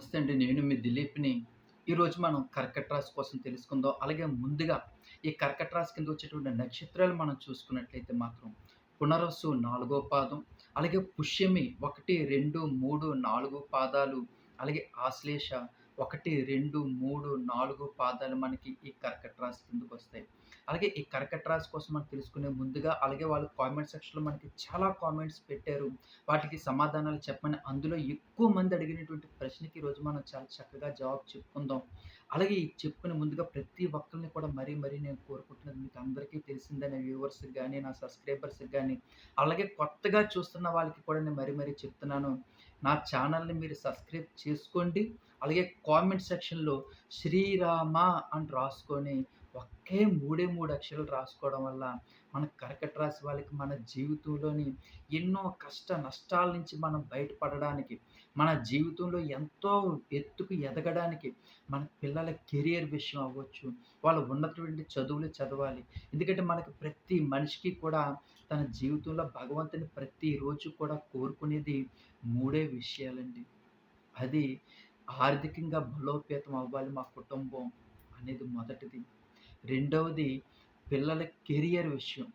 నమస్తే అండి నేను మీ దిలీప్ని ఈరోజు మనం కర్కట రాశి కోసం తెలుసుకుందాం. అలాగే ముందుగా ఈ కర్కట రాశి కింద వచ్చేటువంటి నక్షత్రాలు మనం చూసుకున్నట్లయితే మాత్రం పునరస్సు నాలుగో పాదం అలాగే పుష్యమి ఒకటి రెండు మూడు నాలుగు పాదాలు అలాగే ఆశ్లేష ఒకటి రెండు మూడు నాలుగు పాదాలు మనకి ఈ కర్కట రాశి కిందకు వస్తాయి. అలాగే ఈ కర్కట రాశి కోసం మనం తెలుసుకునే ముందుగా అలాగే వాళ్ళు కామెంట్ సెక్షన్లో మనకి చాలా కామెంట్స్ పెట్టారు. వాటికి సమాధానాలు చెప్పమని అందులో ఎక్కువ మంది అడిగినటువంటి ప్రశ్నకి ఈరోజు మనం చాలా చక్కగా జవాబు చెప్పుకుందాం. అలాగే ఈ చెప్పుకునే ముందుగా ప్రతి ఒక్కరిని కూడా మరీ మరీ నేను కోరుకుంటున్నది మీకు అందరికీ తెలిసిందే నా వ్యూవర్స్కి కానీ నా సబ్స్క్రైబర్స్కి కానీ అలాగే కొత్తగా చూస్తున్న వాళ్ళకి కూడా నేను మరీ మరీ చెప్తున్నాను. నా ఛానల్ని మీరు సబ్స్క్రైబ్ చేసుకోండి. అలాగే కామెంట్ సెక్షన్లో శ్రీరామ అని రాసుకొని ఒకే మూడే మూడు అక్షరాలు రాసుకోవడం వల్ల మన కర్కట రాశి వాళ్ళకి మన జీవితంలోని ఎన్నో కష్ట నష్టాల నుంచి మనం బయటపడడానికి మన జీవితంలో ఎంతో ఎత్తుకు ఎదగడానికి మన పిల్లల కెరియర్ విషయం అవ్వచ్చు. వాళ్ళు ఉన్నటువంటి చదువులు చదవాలి. ఎందుకంటే మనకి ప్రతి మనిషికి కూడా తన జీవితంలో భగవంతుని ప్రతిరోజు కూడా కోరుకునేది మూడే విషయాలండి. అది ఆర్థికంగా బలోపేతం అవ్వాలి మా కుటుంబం అనేది మొదటిది. రెండవది పిల్లల కెరియర్ విషయం.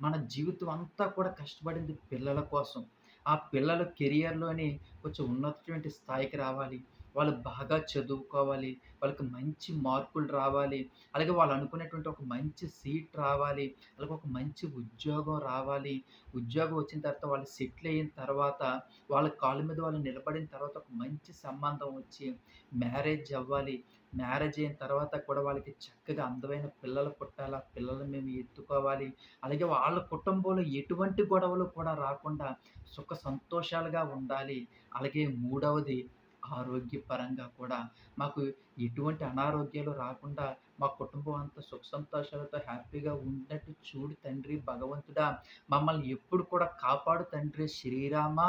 మన జీవితం అంతా కూడా కష్టపడింది పిల్లల కోసం. ఆ పిల్లల కెరియర్లోని కొంచెం ఉన్నతమైన స్థాయికి రావాలి. వాళ్ళు బాగా చదువుకోవాలి. వాళ్ళకి మంచి మార్కులు రావాలి. అలాగే వాళ్ళు అనుకునేటువంటి ఒక మంచి సీట్ రావాలి. అలాగే ఒక మంచి ఉద్యోగం రావాలి. ఉద్యోగం వచ్చిన తర్వాత వాళ్ళు సెటిల్ అయిన తర్వాత వాళ్ళ కాళ్ళ మీద వాళ్ళు నిలబడిన తర్వాత ఒక మంచి సంబంధం వచ్చి మ్యారేజ్ అవ్వాలి. మ్యారేజ్ అయిన తర్వాత కూడా వాళ్ళకి చక్కగా అందమైన పిల్లలు పుట్టాలా పిల్లలు మేము ఎత్తుకోవాలి. అలాగే వాళ్ళ కుటుంబంలో ఎటువంటి గొడవలు కూడా రాకుండా సుఖ సంతోషాలుగా ఉండాలి. అలాగే మూడవది ఆరోగ్యపరంగా కూడా మాకు ఎటువంటి అనారోగ్యాలు రాకుండా మా కుటుంబం అంతా సుఖ సంతోషాలతో హ్యాపీగా ఉన్నట్టు చూడు తండ్రి భగవంతుడా. మమ్మల్ని ఎప్పుడు కూడా కాపాడు తండ్రి శ్రీరామ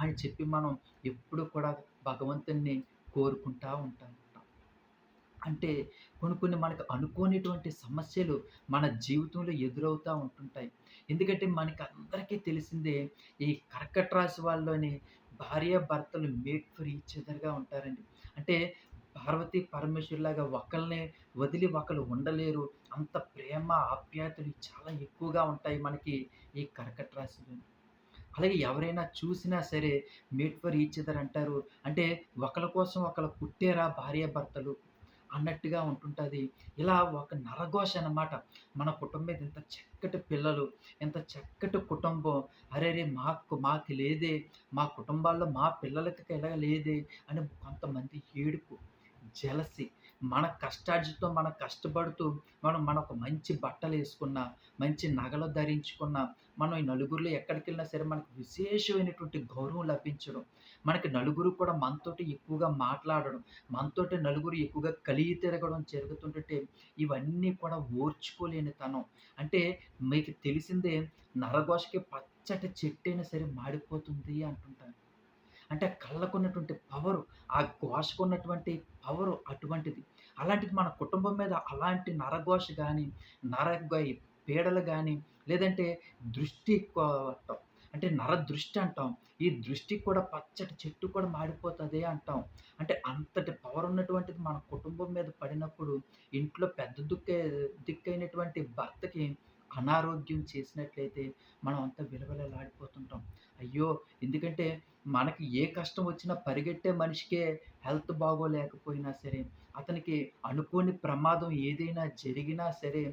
అని చెప్పి మనం ఎప్పుడు కూడా భగవంతుణ్ణి కోరుకుంటా ఉంటాం. అంటే కొన్ని కొన్ని మనకు అనుకోనిటువంటి సమస్యలు మన జీవితంలో ఎదురవుతూ ఉంటుంటాయి. ఎందుకంటే మనకి అందరికీ తెలిసిందే ఈ కర్కట రాశి వాళ్ళలోని భార్య భర్తలు మేడ్ ఫర్ ఈచ్ అదర్గా ఉంటారండి. అంటే పార్వతి పరమేశ్వరులాగా ఒకరిని వదిలి ఒకళ్ళు ఉండలేరు. అంత ప్రేమ ఆప్యాయతలు చాలా ఎక్కువగా ఉంటాయి మనకి ఈ కర్కట రాశిలో అలాగే ఎవరైనా చూసినా సరే మేడ్ ఫర్ ఈచ్ అదర్ అంటారు. అంటే ఒకళ్ళ కోసం ఒకరు పుట్టేరా భార్య భర్తలు? అన్నట్టుగా ఉంటుంటుంది. ఇలా ఒక నరఘోష అనమాట మన కుటుంబం మీద ఇంత చక్కటి పిల్లలు ఎంత చక్కటి కుటుంబం. అరే రే మాకు మాకు లేదే. మా కుటుంబాల్లో మా పిల్లలకి ఎలా లేదే అని కొంతమంది ఏడుపు జలసి మన కష్టార్జితో మనం కష్టపడుతూ మనం మనకు మంచి బట్టలు వేసుకున్న మంచి నగలు ధరించుకున్న మనం ఈ నలుగురిలో ఎక్కడికి వెళ్ళినా సరే మనకు విశేషమైనటువంటి గౌరవం లభించడం. మనకి నలుగురు కూడా మనతోటి ఎక్కువగా మాట్లాడడం మనతోటి నలుగురు ఎక్కువగా కలిగి తిరగడం జరుగుతుంటే ఇవన్నీ కూడా ఓర్చుకోలేని తనం అంటే మీకు తెలిసిందే నరగోషకి పచ్చటి చెట్టైనా సరే మాడిపోతుంది అంటుంటారు. అంటే కళ్ళకున్నటువంటి పవరు ఆ ఘోషకున్నటువంటి పవరు అటువంటిది. అలాంటిది మన కుటుంబం మీద అలాంటి నరఘోష కానీ నర పీడలు కానీ లేదంటే దృష్టి అంటే నర దృష్టి అంటాం. ఈ దృష్టి కూడా పచ్చటి చెట్టు కూడా మాడిపోతుంది అంటాం. అంటే అంతటి పవర్ ఉన్నటువంటిది మన కుటుంబం మీద పడినప్పుడు ఇంట్లో పెద్ద దుక్కే దిక్కైనటువంటి భర్తకి అనారోగ్యం చేసినట్లయితే మనం అంతా విలవిలలాడిపోతుంటాం. అయ్యో! ఎందుకంటే మనకి ఏ కష్టం వచ్చినా పరిగెట్టే మనిషికే హెల్త్ బాగోలేకపోయినా సరే అతనికి అనుకోని ప్రమాదం ఏదైనా జరిగినా సరే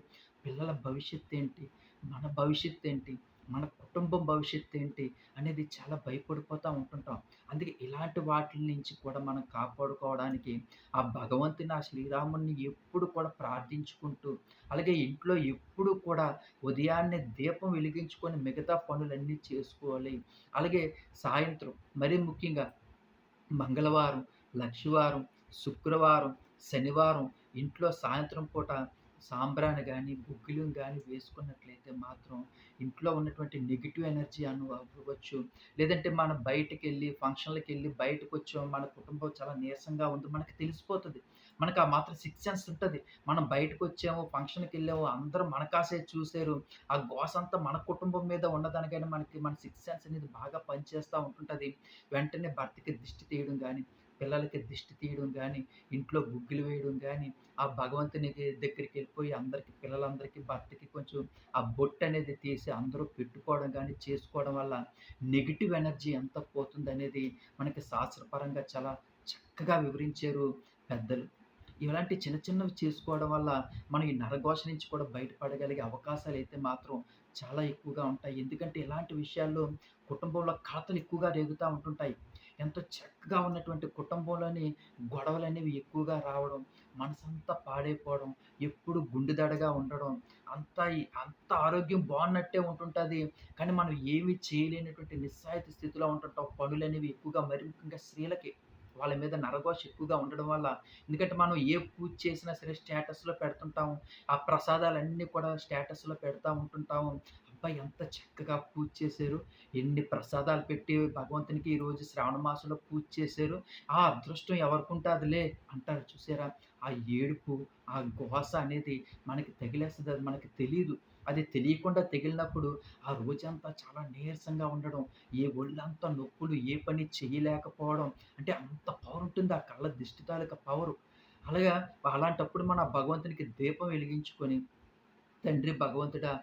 పిల్లల భవిష్యత్తు ఏంటి మన భవిష్యత్తు ఏంటి మన కుటుంబం భవిష్యత్తు ఏంటి అనేది చాలా భయపడిపోతూ ఉంటుంటాం. అందుకే ఇలాంటి వాటి నుంచి కూడా మనం కాపాడుకోవడానికి ఆ భగవంతుని ఆ శ్రీరాముని ఎప్పుడు కూడా ప్రార్థించుకుంటూ అలాగే ఇంట్లో ఎప్పుడు కూడా ఉదయాన్నే దీపం వెలిగించుకొని మిగతా పనులన్నీ చేసుకోవాలి. అలాగే సాయంత్రం మరీ ముఖ్యంగా మంగళవారం లక్షవారం శుక్రవారం శనివారం ఇంట్లో సాయంత్రం పూట సాంబ్రాణి కానీ గుగ్గిలం కానీ వేసుకున్నట్లయితే మాత్రం ఇంట్లో ఉన్నటువంటి నెగిటివ్ ఎనర్జీ అను అవ్వచ్చు. లేదంటే మనం బయటకు వెళ్ళి ఫంక్షన్లకు వెళ్ళి బయటకు వచ్చాం మన కుటుంబం చాలా నీరసంగా ఉంది మనకి తెలిసిపోతుంది. మనకు ఆ మాత్రం సిక్స్ సెన్స్ ఉంటుంది. మనం బయటకు వచ్చాము ఫంక్షన్కి వెళ్ళాము అందరూ మన కాసే చూసారు ఆ గోస అంతా మన కుటుంబం మీద ఉన్నదానికైనా మనకి మన సిక్స్ సెన్స్ అనేది బాగా పనిచేస్తూ ఉంటుంటుంది. వెంటనే భర్తకి దిష్టి తీయడం కానీ పిల్లలకి దిష్టి తీయడం కానీ ఇంట్లో గుగ్గులు వేయడం కానీ ఆ భగవంతుని దగ్గరికి వెళ్ళిపోయి అందరికి పిల్లలందరికీ, భర్తకి కొంచెం ఆ బొట్టు అనేది తీసి అందరూ పెట్టుకోవడం కానీ చేసుకోవడం వల్ల నెగిటివ్ ఎనర్జీ ఎంత పోతుందనేది మనకి శాస్త్రపరంగా చాలా చక్కగా వివరించారు పెద్దలు. ఇలాంటి చిన్న చిన్నవి చేసుకోవడం వల్ల మనం ఈ నరఘోష నుంచి కూడా బయటపడగలిగే అవకాశాలు అయితే మాత్రం చాలా ఎక్కువగా ఉంటాయి. ఎందుకంటే ఇలాంటి విషయాల్లో కుటుంబంలో కలతలు ఎక్కువగా రేగుతూ ఉంటుంటాయి. ఎంతో చక్కగా ఉన్నటువంటి కుటుంబంలోని గొడవలు అనేవి ఎక్కువగా రావడం, మనసంతా పాడైపోవడం, ఎప్పుడు గుండెదడగా ఉండడం, అంతా అంత ఆరోగ్యం బాగున్నట్టే ఉంటుంటుంది కానీ మనం ఏమి చేయలేనటువంటి నిస్సాయిత స్థితిలో ఉంటుంటాం. పనులనేవి ఎక్కువగా మరి ముఖ్యంగా స్త్రీలకి వాళ్ళ మీద నరగోష ఎక్కువగా ఉండడం వల్ల ఎందుకంటే మనం ఏ పూజ చేసినా సరే స్టేటస్‌లో పెడుతుంటాము. ఆ ప్రసాదాలన్నీ కూడా స్టేటస్‌లో పెడతా ఉంటుంటాము. అబ్బాయి ఎంత చక్కగా పూజ చేశారు. ఎన్ని ప్రసాదాలు పెట్టి భగవంతునికి ఈరోజు శ్రావణ మాసంలో పూజ చేశారు. ఆ అదృష్టం ఎవరికుంటాదిలే అంటారు చూసారా? ఆ ఏడుపు, ఆ గుహస అనేది మనకి తగిలేస్తుంది అది మనకి తెలియదు అది తెలియకుండా తగిలినప్పుడు ఆ రోజంతా చాలా నీరసంగా ఉండడం, ఏ ఒళ్ళంతా నొప్పులు, ఏ పని చేయలేకపోవడం అంటే అంత పవర్ ఉంటుంది ఆ కళ్ళ దిష్టి తాలూకా పవరు. అలాగా అలాంటప్పుడు మన భగవంతునికి దీపం వెలిగించుకొని తండ్రి భగవంతుడా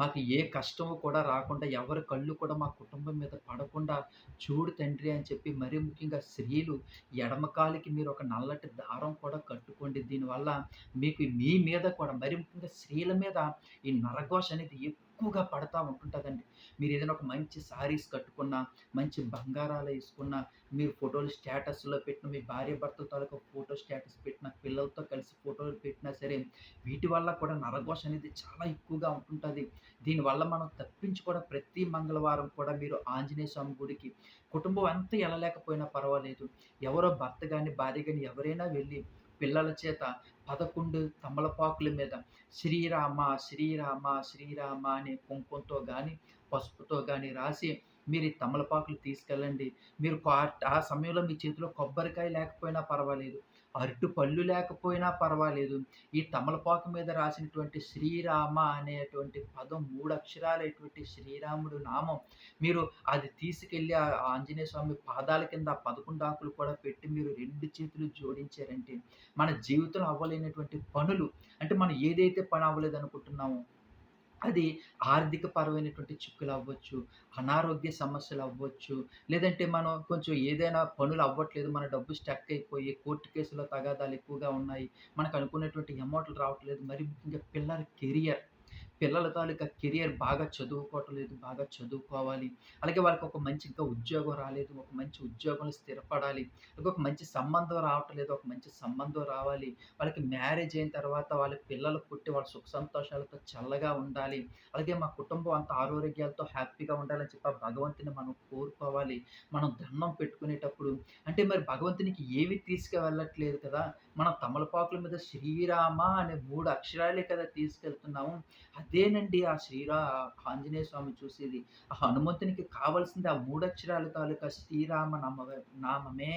మాకు ఏ కష్టము కూడా రాకుండా, ఎవరి కళ్ళు కూడా మా కుటుంబం మీద పడకుండా చూడు తండ్రి అని చెప్పి మరీ ముఖ్యంగా స్త్రీలు ఎడమకాలికి మీరు ఒక నల్లటి దారం కూడా కట్టుకోండి. దీనివల్ల మీకు మీ మీద కూడా మరీ ముఖ్యంగా స్త్రీల మీద ఈ నరఘోష అనేది ఎక్కువగా పడతా మీరు ఏదైనా ఒక మంచి శారీస్ కట్టుకున్నా, మంచి బంగారాలు వేసుకున్నా మీరు ఫోటోలు స్టేటస్‌లో పెట్టిన మీ భార్య భర్త తాలూకా ఫోటో స్టేటస్ పెట్టిన, పిల్లలతో కలిసి ఫోటోలు పెట్టినా సరే, వీటి వల్ల కూడా నరఘోష అనేది చాలా ఎక్కువగా ఉంటుంటుంది దీనివల్ల మనం తప్పించుకోవడం ప్రతి మంగళవారం కూడా మీరు ఆంజనేయ స్వామి గుడికి కుటుంబం అంతా వెళ్ళలేకపోయినా పర్వాలేదు. ఎవరో భర్త కానీ భార్య కానీ ఎవరైనా వెళ్ళి పిల్లల చేత 11 తమలపాకుల మీద శ్రీరామ, శ్రీరామ, శ్రీరామ అనే కుంకుమతో కానీ పసుపుతో కానీ రాసి మీరు ఈ తమలపాకులు తీసుకెళ్ళండి. మీరు ఆ సమయంలో మీ చేతిలో కొబ్బరికాయ లేకపోయినా పర్వాలేదు. అరటిపళ్ళు లేకపోయినా పర్వాలేదు. ఈ తమలపాకు మీద రాసినటువంటి శ్రీరామ అనేటువంటి పదం మూడు అక్షరాలైనటువంటి శ్రీరాముడు నామం మీరు అది తీసుకెళ్ళి ఆ ఆంజనేయ స్వామి పాదాల కింద పదకొండు ఆకులు కూడా పెట్టి మీరు రెండు చేతులు జోడించారంటే, మన జీవితంలో అవ్వలేనటువంటి పనులు అంటే మనం ఏదైతే పని అవ్వలేదు అనుకుంటున్నామో అది ఆర్థిక పరమైనటువంటి చిక్కులు అవ్వచ్చు అనారోగ్య సమస్యలు అవ్వచ్చు లేదంటే మనం కొంచెం ఏదైనా పనులు అవ్వట్లేదు, మన డబ్బు స్టక్ అయిపోయి కోర్టు కేసులో తగాదాలు ఎక్కువగా ఉన్నాయి. మనకు అనుకున్నటువంటి అమౌంట్లు రావట్లేదు. మరి ముఖ్యంగా పిల్లల కెరియర్, పిల్లల తాలూకా కెరియర్ బాగా చదువుకోవట్లేదు, బాగా చదువుకోవాలి. అలాగే వాళ్ళకి ఒక మంచి ఇంకా ఉద్యోగం రాలేదు. ఒక మంచి ఉద్యోగంలో స్థిరపడాలి. ఒక మంచి సంబంధం రావట్లేదు. ఒక మంచి సంబంధం రావాలి. వాళ్ళకి మ్యారేజ్ అయిన తర్వాత వాళ్ళ పిల్లలు పుట్టి వాళ్ళ సుఖ సంతోషాలతో చల్లగా ఉండాలి. అలాగే మా కుటుంబం అంతా ఆరోగ్యాలతో హ్యాపీగా ఉండాలని చెప్పి భగవంతుని మనం కోరుకోవాలి. మనం దండం పెట్టుకునేటప్పుడు అంటే మరి భగవంతునికి ఏవి తీసుకువెళ్ళట్లేదు కదా! మనం తమలపాకుల మీద శ్రీరామ అనే మూడు అక్షరాలే కదా తీసుకెళ్తున్నాము. అదేనండి ఆ శ్రీరా ఆంజనేయ స్వామి చూసేది. ఆ హనుమంతునికి కావాల్సింది ఆ 3 అక్షరాల తాలూకా శ్రీరామ నామ నామమే.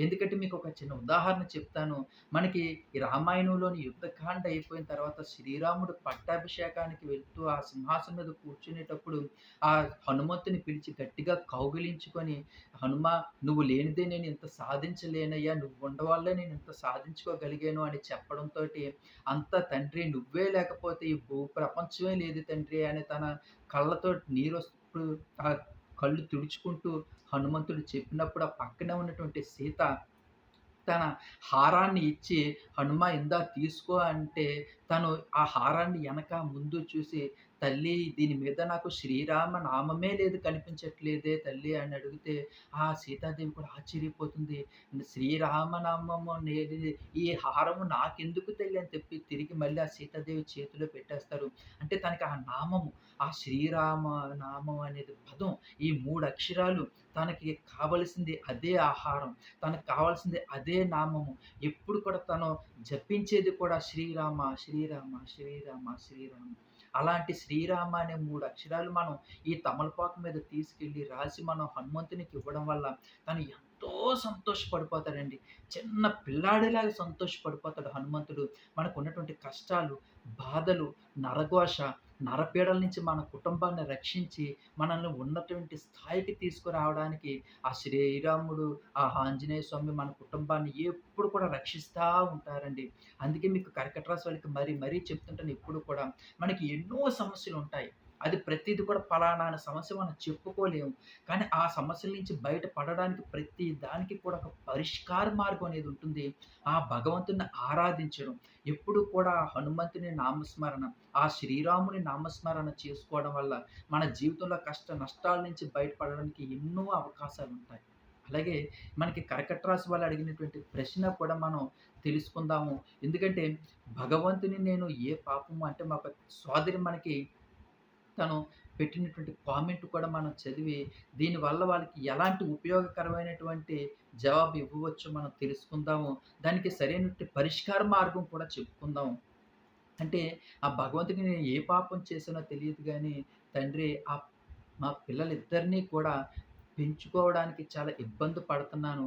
ఎందుకంటే మీకు ఒక చిన్న ఉదాహరణ చెప్తాను. మనకి ఈ రామాయణంలోని యుద్ధకాండ అయిపోయిన తర్వాత శ్రీరాముడు పట్టాభిషేకానికి వెళ్తూ ఆ సింహాసనం మీద కూర్చునేటప్పుడు ఆ హనుమంతుని పిలిచి గట్టిగా కౌగిలించుకొని, హనుమ నువ్వు లేనిదే నేను ఇంత సాధించలేనయ్యా. నువ్వు ఉండవల్లే నేను ఇంత సాధించుకోగలిగాను" అని చెప్పడంతోటి, అంత తండ్రి నువ్వే లేకపోతే ఈ భూ ప్రపంచమే లేదు తండ్రి" అని తన కళ్ళతో నీరు ఆ కళ్ళు తుడుచుకుంటూ హనుమంతుడు చెప్పినప్పుడు ఆ పక్కనే ఉన్నటువంటి సీత తన హారాన్ని ఇచ్చి హనుమ ఇందా తీసుకో అంటే తను ఆ హారాన్ని వెనక ముందు చూసి తల్లి దీని మీద నాకు శ్రీరామ నామమే లేదు కనిపించట్లేదే తల్లి అని అడిగితే ఆ సీతాదేవి కూడా ఆశ్చర్యపోతుంది. శ్రీరామ నామము లేనిది ఈ హారము నాకెందుకు తల్లి? అని చెప్పి తిరిగి మళ్ళీ ఆ సీతాదేవి చేతిలో పెట్టేస్తారు. అంటే తనకి ఆ నామము ఆ శ్రీరామ నామం అనేది పదం ఈ మూడు అక్షరాలు తనకి కావలసింది అదే ఆహారం తనకు కావాల్సింది అదే నామము. ఎప్పుడు కూడా తను జపించేది కూడా శ్రీరామ శ్రీరామ శ్రీరామ శ్రీరామ. అలాంటి శ్రీరామ అనే మూడు అక్షరాలు మనం ఈ తమలపాకు మీద తీసుకెళ్ళి రాసి మనం హనుమంతునికి ఇవ్వడం వల్ల తను ఎంతో సంతోషపడిపోతాడండి. చిన్న పిల్లాడిలాగా సంతోషపడిపోతాడు హనుమంతుడు. మనకున్నటువంటి కష్టాలు, బాధలు, నరఘోష నరపీడల నుంచి మన కుటుంబాన్ని రక్షించి మనల్ని ఉన్నటువంటి స్థాయికి తీసుకురావడానికి ఆ శ్రీరాముడు ఆ ఆంజనేయ స్వామి మన కుటుంబాన్ని ఎప్పుడు కూడా రక్షిస్తూ ఉంటారండి. అందుకే మీకు కర్కట రాశి వాళ్ళకి మరీ మరీ చెప్తుంటాను ఎప్పుడు కూడా మనకి ఎన్నో సమస్యలు ఉంటాయి. అది ప్రతిది కూడా పలానా అనే సమస్య మనం చెప్పుకోలేము. కానీ ఆ సమస్యల నుంచి బయటపడడానికి ప్రతి దానికి కూడా ఒక పరిష్కార మార్గం అనేది ఉంటుంది. ఆ భగవంతుని ఆరాధించడం ఎప్పుడు కూడా హనుమంతుని నామస్మరణ ఆ శ్రీరాముని నామస్మరణ చేసుకోవడం వల్ల మన జీవితంలో కష్ట నష్టాల నుంచి బయటపడడానికి ఎన్నో అవకాశాలు ఉంటాయి. అలాగే మనకి కర్కట రాశి వాళ్ళు అడిగినటువంటి ప్రశ్న కూడా మనం తెలుసుకుందాము. ఎందుకంటే భగవంతుని నేను ఏ పాపము అంటే మా సోదరి మనకి తను పెట్టినటువంటి కామెంట్ కూడా మనం చదివి దీనివల్ల వాళ్ళకి ఎలాంటి ఉపయోగకరమైనటువంటి జవాబు ఇవ్వవచ్చో మనం తెలుసుకుందాము. దానికి సరైనటువంటి పరిష్కార మార్గం కూడా చెప్పుకుందాం అంటే ఆ భగవంతుడికి నేను ఏ పాపం చేసానో తెలియదు కానీ తండ్రి ఆ మా పిల్లలిద్దరినీ కూడా పెంచుకోవడానికి చాలా ఇబ్బంది పడుతున్నాను.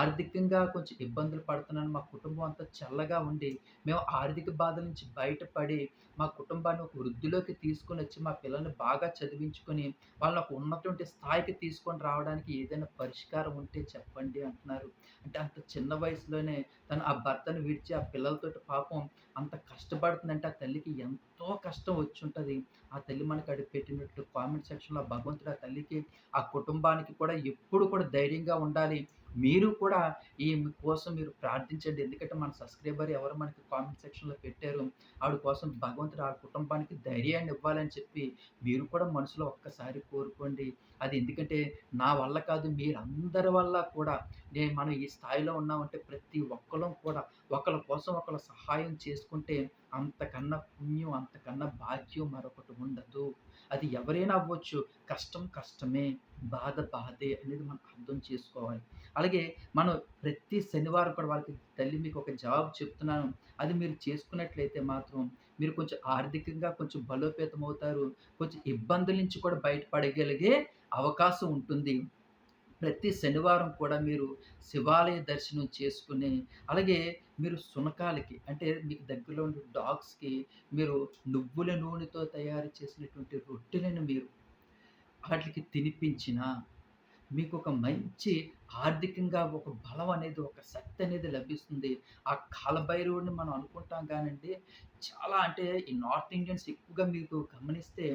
ఆర్థికంగా కొంచెం ఇబ్బందులు పడుతున్నాను. మా కుటుంబం అంతా చల్లగా ఉండి మేము ఆర్థిక బాధల నుంచి బయటపడి మా కుటుంబాన్ని ఒక వృద్ధిలోకి తీసుకొని వచ్చి మా పిల్లల్ని బాగా చదివించుకొని వాళ్ళని ఒక ఉన్నటువంటి స్థాయికి తీసుకొని రావడానికి ఏదైనా పరిష్కారం ఉంటే చెప్పండి అంటున్నారు. అంటే అంత చిన్న వయసులోనే తను ఆ భర్తను విడిచి ఆ పిల్లలతోటి పాపం అంత కష్టపడుతుందంటే ఆ తల్లికి ఎంతో కష్టం వచ్చి ఉంటుంది. ఆ తల్లి మనకి అడిగి పెట్టినట్టు కామెంట్ సెక్షన్లో భగవంతుడు ఆ తల్లికి ఆ కుటుంబానికి కూడా ఎప్పుడు కూడా ధైర్యంగా ఉండాలి. మీరు కూడా ఈ కోసం మీరు ప్రార్థించండి. ఎందుకంటే మన సబ్స్క్రైబర్ ఎవరు మనకి కామెంట్ సెక్షన్లో పెట్టారు. ఆవిడ కోసం భగవంతుడు ఆ కుటుంబానికి ధైర్యాన్ని ఇవ్వాలని చెప్పి మీరు కూడా మనసులో ఒక్కసారి కోరుకోండి. అది ఎందుకంటే నా వల్ల కాదు మీరందరి వల్ల కూడా. నేను మనం ఈ స్థాయిలో ఉన్నామంటే ప్రతి ఒక్కరం కూడా ఒకరి కోసం ఒకరు సహాయం చేసుకుంటే అంతకన్నా పుణ్యం అంతకన్నా భాగ్యం మరొకటి ఉండదు. అది ఎవరైనా అవ్వచ్చు. కష్టం కష్టమే బాధ బాధే అనేది మనం అర్థం చేసుకోవాలి. అలాగే మనం ప్రతి శనివారం కూడా వాళ్ళకి తల్లి మీకు ఒక జవాబు చెప్తున్నాను. అది మీరు చేసుకున్నట్లయితే మాత్రం మీరు కొంచెం ఆర్థికంగా కొంచెం బలోపేతం అవుతారు కొంచెం ఇబ్బందుల నుంచి కూడా బయటపడగలిగే అవకాశం ఉంటుంది. ప్రతి శనివారం కూడా మీరు శివాలయ దర్శనం చేసుకుని అలాగే మీరు సునకాలకి అంటే మీకు దగ్గరలో ఉండే డాగ్స్కి మీరు నువ్వుల నూనెతో తయారు చేసినటువంటి రొట్టెలను మీరు వాటికి తినిపించిన మీకు ఒక మంచి ఆర్థికంగా ఒక బలం అనేది ఒక శక్తి అనేది లభిస్తుంది. ఆ కాలభైరవుడిని మనం అనుకుంటాం కానండి చాలా అంటే ఈ నార్త్ ఇండియన్స్ ఎక్కువగా మీకు గమనిస్తే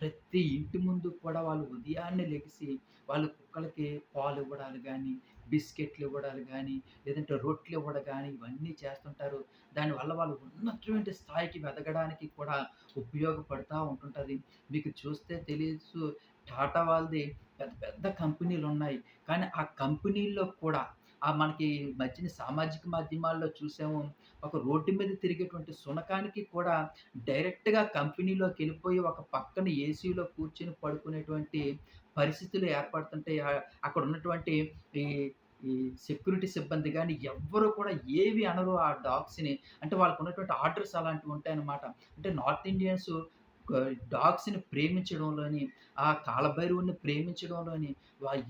ప్రతి ఇంటి ముందు కూడా వాళ్ళు ఉదయాన్నే లెగిసి వాళ్ళ కుక్కలకి పాలు ఇవ్వడాలు కానీ బిస్కెట్లు ఇవ్వడాలు కానీ లేదంటే రొట్టెలు ఇవ్వడం కానీ ఇవన్నీ చేస్తుంటారు. దానివల్ల వాళ్ళు ఉన్నటువంటి స్థాయికి ఎదగడానికి కూడా ఉపయోగపడుతూ ఉంటుంటుంది. మీకు చూస్తే తెలియచ్చు టాటా వాళ్ళది పెద్ద పెద్ద కంపెనీలు ఉన్నాయి కానీ ఆ కంపెనీల్లో కూడా ఆ మనకి మధ్యన సామాజిక మాధ్యమాల్లో చూసాము. ఒక రోడ్డు మీద తిరిగేటువంటి సునకానికి కూడా డైరెక్ట్గా కంపెనీలోకి వెళ్ళిపోయి ఒక పక్కన ఏసీలో కూర్చొని పడుకునేటువంటి పరిస్థితులు ఏర్పడుతుంటాయి. అక్కడ ఉన్నటువంటి ఈ ఈ సెక్యూరిటీ సిబ్బంది కానీ ఎవ్వరు కూడా ఏవి అనరు ఆ డాగ్స్ని. అంటే వాళ్ళకు ఉన్నటువంటి ఆర్డర్స్ అలాంటివి ఉంటాయన్నమాట. అంటే నార్త్ ఇండియన్స్ డాగ్స్ని ప్రేమించడంలోని ఆ కాలభైరవుని ప్రేమించడంలోని వాళ్ళు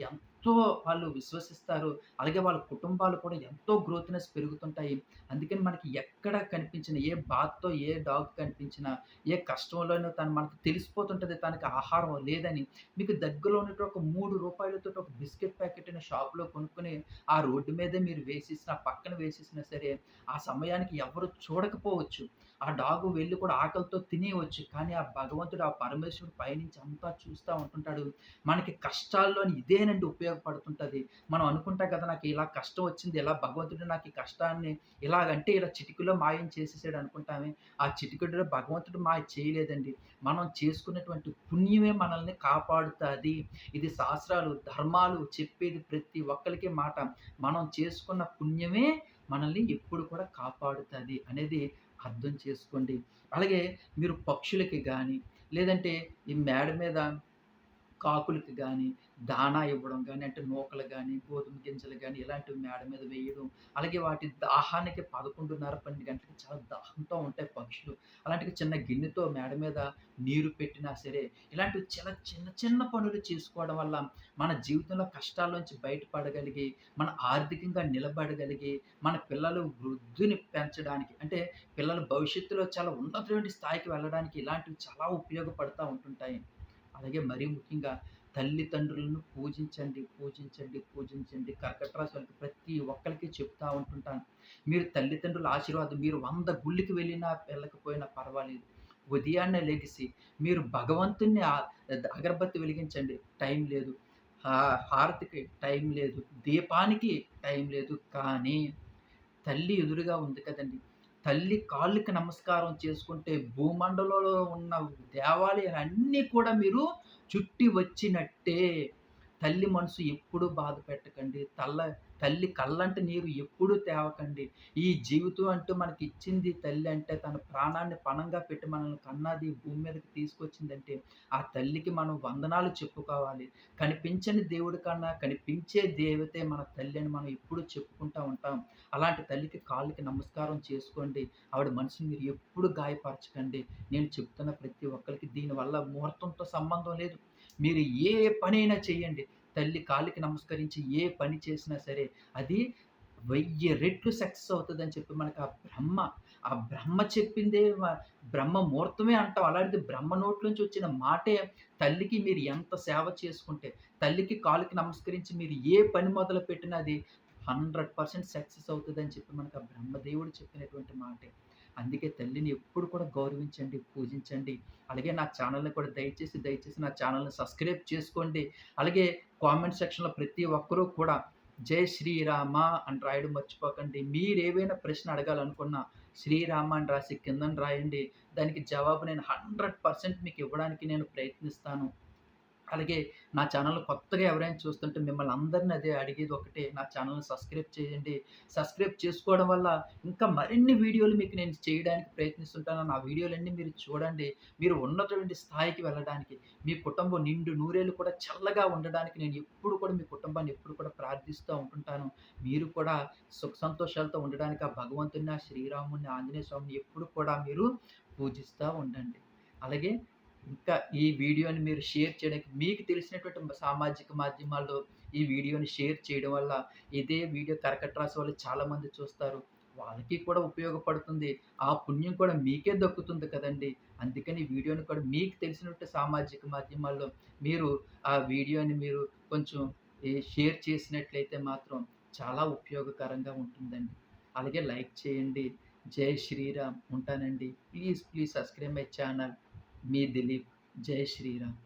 ఎంతో వాళ్ళు విశ్వసిస్తారు. అలాగే వాళ్ళ కుటుంబాలు కూడా ఎంతో గ్రోత్నెస్ పెరుగుతుంటాయి. అందుకని మనకి ఎక్కడ కనిపించిన ఏ బాత్తో ఏ డాగ్ కనిపించినా ఏ కష్టంలోనూ తను మనకు తెలిసిపోతుంటుంది తనకి ఆహారం లేదని. మీకు దగ్గరలో ఉన్నట్టు ఒక మూడు రూపాయలతో ఒక బిస్కెట్ ప్యాకెట్ షాప్లో కొనుక్కొని ఆ రోడ్డు మీదే మీరు వేసేసిన పక్కన వేసేసినా సరే ఆ సమయానికి ఎవరు చూడకపోవచ్చు. ఆ డాగు వెళ్ళి కూడా ఆకలితో తినేయవచ్చు. కానీ ఆ భగవంతుడు ఆ పరమేశ్వరుడు పైనుంచి అంతా చూస్తూ ఉంటుంటాడు. మనకి కష్టాల్లోని ఇదేనండి ఉపయోగం. ఉపయోగపడుతుంటుంది. మనం అనుకుంటాం కదా నాకు ఇలా కష్టం వచ్చింది ఇలా భగవంతుడు నాకు ఈ కష్టాన్ని ఇలాగంటే ఇలా చిటికలో మాయం చేసేసాడు అనుకుంటామే. ఆ చిటికలో భగవంతుడు మాయ చేయలేదండి. మనం చేసుకున్నటువంటి పుణ్యమే మనల్ని కాపాడుతుంది. ఇది శాస్త్రాలు ధర్మాలు చెప్పేది ప్రతి ఒక్కరికి మాట. మనం చేసుకున్న పుణ్యమే మనల్ని ఎప్పుడు కూడా కాపాడుతుంది అనేది అర్థం చేసుకోండి. అలాగే మీరు పక్షులకి కానీ లేదంటే ఈ మేడ మీద కాకులకి కానీ దానా ఇవ్వడం కానీ అంటే నూకలు కానీ గోధుమ గింజలు కానీ ఇలాంటివి మేడ మీద వేయడం. అలాగే వాటి దాహానికి 11:30, 12 గంటలకి చాలా దాహంతో ఉంటాయి పక్షులు. అలాంటివి చిన్న గిన్నెతో మేడ మీద నీరు పెట్టినా సరే, ఇలాంటివి చాలా చిన్న చిన్న పనులు చేసుకోవడం వల్ల మన జీవితంలో కష్టాల నుంచి బయటపడగలిగి, మన ఆర్థికంగా నిలబడగలిగి, మన పిల్లలు వృద్ధిని పెంచడానికి అంటే పిల్లల భవిష్యత్తులో చాలా ఉన్నతమైన స్థాయికి వెళ్ళడానికి ఇలాంటివి చాలా ఉపయోగపడతా ఉంటుంటాయి. అలాగే మరీ ముఖ్యంగా తల్లిదండ్రులను పూజించండి, పూజించండి, పూజించండి. కర్కట వాళ్ళకి ప్రతి ఒక్కరికి చెప్తా ఉంటుంటాను. మీరు తల్లిదండ్రుల ఆశీర్వాదం మీరు వంద గుళ్ళకి వెళ్ళినా, వెళ్ళకపోయినా పర్వాలేదు. ఉదయాన్నే లెగిసి మీరు భగవంతుణ్ణి అగరబత్తి వెలిగించండి. టైం లేదు. హారతికి టైం లేదు. దీపానికి టైం లేదు. కానీ తల్లి ఎదురుగా ఉంది కదండీ! తల్లి కాళ్ళకి నమస్కారం చేసుకుంటే భూమండలంలో ఉన్న దేవాలయాలన్నీ కూడా మీరు చుట్టి వచ్చినట్టే. తల్లి మనసు ఎప్పుడూ బాధ పెట్టకండి. తల్ల తల్లి కళ్ళంట నీరు ఎప్పుడూ తేవకండి. ఈ జీవితం అంటూ మనకిచ్చింది తల్లి అంటే తన ప్రాణాన్ని పణంగా పెట్టి మనల్ని కన్నది, భూమి మీదకి తీసుకొచ్చిందంటే ఆ తల్లికి మనం వందనాలు చెప్పుకోవాలి. కనిపించని దేవుడి కన్నా కనిపించే దేవతే మన తల్లి అని మనం ఎప్పుడూ చెప్పుకుంటా ఉంటాం. అలాంటి తల్లికి కాళ్ళకి నమస్కారం చేసుకోండి. ఆవిడ మనసుని మీరు ఎప్పుడు గాయపరచకండి. నేను చెప్తున్న ప్రతి ఒక్కరికి దీనివల్ల ముహూర్తంతో సంబంధం లేదు. మీరు ఏ పనైనా చేయండి. తల్లి కాళ్ళకి నమస్కరించి ఏ పని చేసినా సరే అది వెయ్యి రెట్లు సక్సెస్ అవుతుందని చెప్పి మనకు ఆ బ్రహ్మ, ఆ బ్రహ్మ చెప్పిందే బ్రహ్మ ముహూర్తమే అంటాం. అలాంటిది బ్రహ్మ నోట్లోంచి వచ్చిన మాటే తల్లికి మీరు ఎంత సేవ చేసుకుంటే, తల్లికి కాలికి నమస్కరించి మీరు ఏ పని మొదలుపెట్టినా అది 100% సక్సెస్ అవుతుందని చెప్పి మనకు ఆ బ్రహ్మదేవుడు చెప్పినటువంటి మాటే. అందుకే తల్లిని ఎప్పుడు కూడా గౌరవించండి, పూజించండి. అలాగే నా ఛానల్ని కూడా దయచేసి, దయచేసి నా ఛానల్ని సబ్స్క్రైబ్ చేసుకోండి. అలాగే కామెంట్ సెక్షన్‌లో ప్రతి ఒక్కరూ కూడా జై శ్రీరామ అని రాయడం మర్చిపోకండి. మీరు ఏవైనా ప్రశ్న అడగాలనుకున్నా శ్రీరామ అని రాసి కిందని రాయండి. దానికి జవాబు నేను 100% మీకు ఇవ్వడానికి నేను ప్రయత్నిస్తాను. అలాగే నా ఛానల్ కొత్తగా ఎవరైనా చూస్తుంటే మిమ్మల్ని అందరిని అదే అడిగేది ఒకటే. నా ఛానల్ని సబ్స్క్రైబ్ చేయండి. సబ్స్క్రైబ్ చేసుకోవడం వల్ల ఇంకా మరిన్ని వీడియోలు మీకు నేను చేయడానికి ప్రయత్నిస్తుంటాను. నా వీడియోలన్నీ మీరు చూడండి. మీరు ఉన్నటువంటి స్థాయికి వెళ్ళడానికి, మీ కుటుంబం నిండు నూరేళ్ళు కూడా చల్లగా ఉండడానికి నేను ఎప్పుడు కూడా మీ కుటుంబాన్ని ఎప్పుడు కూడా ప్రార్థిస్తూ ఉంటుంటాను. మీరు కూడా సుఖ సంతోషాలతో ఉండడానికి ఆ భగవంతుని ఆ శ్రీరాముని ఆంజనేయ స్వామిని ఎప్పుడు కూడా మీరు పూజిస్తూ ఉండండి. అలాగే ఇంకా ఈ వీడియోని మీరు షేర్ చేయడానికి మీకు తెలిసినటువంటి సామాజిక మాధ్యమాల్లో ఈ వీడియోని షేర్ చేయడం వల్ల ఇదే వీడియో కర్కట రాశి వాళ్ళు చాలామంది చూస్తారు. వాళ్ళకి కూడా ఉపయోగపడుతుంది. ఆ పుణ్యం కూడా మీకే దక్కుతుంది కదండీ! అందుకని వీడియోని కూడా మీకు తెలిసినట్టు సామాజిక మాధ్యమాల్లో మీరు ఆ వీడియోని మీరు కొంచెం షేర్ చేసినట్లయితే మాత్రం చాలా ఉపయోగకరంగా ఉంటుందండి. అలాగే లైక్ చేయండి. జై శ్రీరామ్. ఉంటానండి. Please, please subscribe my channel. మీ దిలీప్. జై శ్రీరామ్.